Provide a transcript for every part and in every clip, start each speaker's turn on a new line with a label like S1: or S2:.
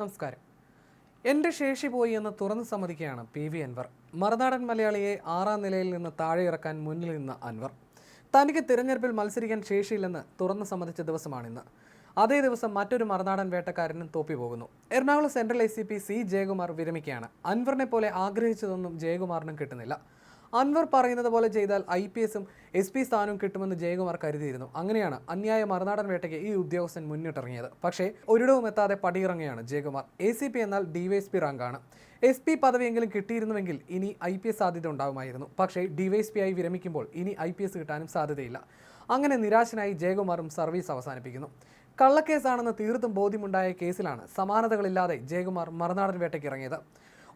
S1: നമസ്കാരം. എന്റെ ശേഷി പോയി എന്ന് തുറന്നു സമ്മതിക്കുകയാണ് പി വി അൻവർ. മറുനാടൻ മലയാളിയെ ആറാം നിലയിൽ നിന്ന് താഴെ ഇറക്കാൻ മുന്നിൽ നിന്ന അൻവർ. തനിക്ക് തിരഞ്ഞെടുപ്പിൽ മത്സരിക്കാൻ ശേഷിയില്ലെന്ന് തുറന്നു സമ്മതിച്ച ദിവസമാണിന്ന്. അതേ ദിവസം മറ്റൊരു മറുനാടൻ വേട്ടക്കാരനും തോപ്പി പോകുന്നു. Ernakulam central I C P C Jayakumar വിരമിക്കുകയാണ്. അൻവറിനെ പോലെ ആഗ്രഹിച്ചതൊന്നും ജയകുമാറിനും കിട്ടുന്നില്ല. അൻവർ പറയുന്നത് പോലെ ചെയ്താൽ ഐ പി എസും എസ് പി സ്ഥാനവും കിട്ടുമെന്ന് ജയകുമാർ കരുതിയിരുന്നു. അങ്ങനെയാണ് അന്യായ മറുനാടൻ വേട്ടയ്ക്ക് ഈ ഉദ്യോഗസ്ഥൻ മുന്നിട്ടിറങ്ങിയത്. പക്ഷേ ഒരിടവും എത്താതെ പടിയിറങ്ങുകയാണ് ജയകുമാർ. എ സി പി എന്നാൽ ഡിവൈഎസ്പി റാങ്കാണ്. എസ് പി പദവിയെങ്കിലും കിട്ടിയിരുന്നുവെങ്കിൽ ഇനി ഐ പി എസ് സാധ്യത ഉണ്ടാകുമായിരുന്നു പക്ഷേ ഡിവൈഎസ്പി ആയി വിരമിക്കുമ്പോൾ ഇനി ഐ പി എസ് കിട്ടാനും സാധ്യതയില്ല. അങ്ങനെ നിരാശനായി ജയകുമാറും സർവീസ് അവസാനിപ്പിക്കുന്നു. കള്ളക്കേസാണെന്ന് തീർത്തും ബോധ്യമുണ്ടായ കേസിലാണ് സമാനതകളില്ലാതെ ജയകുമാർ മറുനാടൻ വേട്ടയ്ക്ക് ഇറങ്ങിയത്.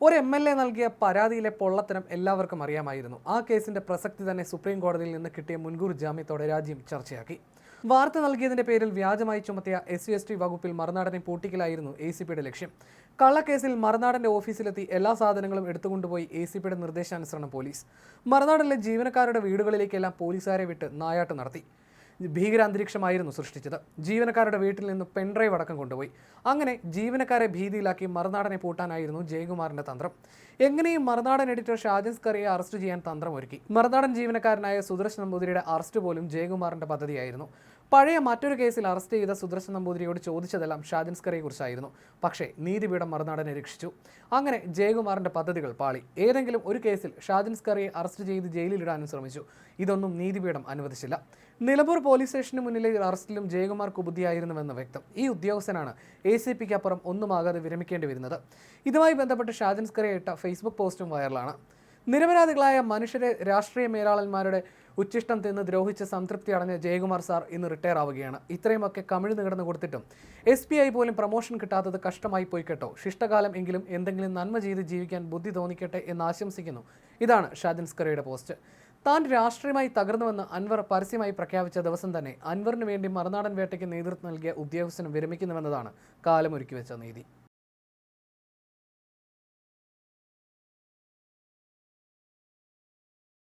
S1: ഒരു എം എൽ എ നൽകിയ പരാതിയിലെ പൊള്ളത്തരം എല്ലാവർക്കും അറിയാമായിരുന്നു. ആ കേസിന്റെ പ്രസക്തി തന്നെ സുപ്രീം കോടതിയിൽ നിന്ന് കിട്ടിയ മുൻകൂർ ജാമ്യത്തോടെ രാജ്യം ചർച്ചയാക്കി. വാർത്ത നൽകിയതിന്റെ പേരിൽ വ്യാജമായി ചുമത്തിയ എസ് സി എസ് ടി വകുപ്പിൽ മറുനാടനെ പൂട്ടിക്കലായിരുന്നു എ സി പിയുടെ ലക്ഷ്യം. കള്ളക്കേസിൽ മറുനാടന്റെ ഓഫീസിലെത്തി എല്ലാ സാധനങ്ങളും എടുത്തുകൊണ്ടുപോയി എ സി പിയുടെ നിർദ്ദേശാനുസരണം പോലീസ്. മറുനാടിലെ ജീവനക്കാരുടെ വീടുകളിലേക്കെല്ലാം പോലീസുകാരെ വിട്ട് നായാട്ട് നടത്തി. ഭീകരാന്തരീക്ഷമായിരുന്നു സൃഷ്ടിച്ചത്. ജീവനക്കാരുടെ വീട്ടിൽ നിന്ന് പെൻഡ്രൈവ് അടക്കം കൊണ്ടുപോയി. അങ്ങനെ ജീവനക്കാരെ ഭീതിയിലാക്കി മറുനാടനെ പൂട്ടാനായിരുന്നു ജയകുമാറിന്റെ തന്ത്രം. എങ്ങനെയും മറുനാടൻ എഡിറ്റർ ഷാജൻ സ്കറിയെ അറസ്റ്റ് ചെയ്യാൻ തന്ത്രമൊരുക്കി മറുനാടൻ ജീവനക്കാരനായ സുദർശൻ നമ്പൂതിരിയുടെ അറസ്റ്റ് പോലും ജയകുമാറിന്റെ പദ്ധതിയായിരുന്നു. പഴയ മറ്റൊരു കേസിൽ അറസ്റ്റ് ചെയ്ത സുദർശൻ നമ്പൂതിരിയോട് ചോദിച്ചതെല്ലാം ഷാജൻ സ്കറിയെ കുറിച്ചായിരുന്നു പക്ഷേ നീതിപീഠം മറുനാടനെ രക്ഷിച്ചു. അങ്ങനെ ജയകുമാറിന്റെ പദ്ധതികൾ പാളി. ഏതെങ്കിലും ഒരു കേസിൽ ഷാജൻ സ്കറിയെ അറസ്റ്റ് ചെയ്ത് ജയിലിലിടാനും ശ്രമിച്ചു. ഇതൊന്നും നീതിപീഠം അനുവദിച്ചില്ല. നിലമ്പൂർ പോലീസ് സ്റ്റേഷന് മുന്നിലെ അറസ്റ്റിലും ജയകുമാർ കുബുദ്ധിയായിരുന്നുവെന്ന് വ്യക്തം. ഈ ഉദ്യോഗസ്ഥനാണ് എ സി പിക്ക് അപ്പുറം ഒന്നുമാകാതെ വിരമിക്കേണ്ടി വരുന്നത്. ഇതുമായി ബന്ധപ്പെട്ട് ഷാജൻ സ്കറിയ ഇട്ട ഫേസ്ബുക്ക് പോസ്റ്റും വൈറലാണ്. നിരപരാധികളായ മനുഷ്യരെ രാഷ്ട്രീയ മേലാളന്മാരുടെ ഉച്ചിഷ്ടം തിന്ന് ദ്രോഹിച്ച് സംതൃപ്തി അടഞ്ഞ ജയകുമാർ സാർ ഇന്ന് റിട്ടയർ ആവുകയാണ്. ഇത്രയുമൊക്കെ കമിഴ്ന്നു കിടന്നു കൊടുത്തിട്ടും എസ് പി ഐ പോലും പ്രൊമോഷൻ കിട്ടാത്തത് കഷ്ടമായി പോയി കേട്ടോ. ശിഷ്ടകാലം എങ്കിലും എന്തെങ്കിലും നന്മ ചെയ്ത് ജീവിക്കാൻ ബുദ്ധി തോന്നിക്കട്ടെ എന്ന് ആശംസിക്കുന്നു. ഇതാണ് ഷാജൻ സ്കറിയുടെ പോസ്റ്റ്. താൻ രാഷ്ട്രീയമായി തകർന്നുവെന്ന് അൻവർ പരസ്യമായി പ്രഖ്യാപിച്ച ദിവസം തന്നെ അൻവറിന് വേണ്ടി മറുനാടൻ വേട്ടയ്ക്ക് നേതൃത്വം നൽകിയ ഉദ്യോഗസ്ഥനും വിരമിക്കുന്നുവെന്നതാണ് കാലമൊരുക്കി വെച്ച നീതി.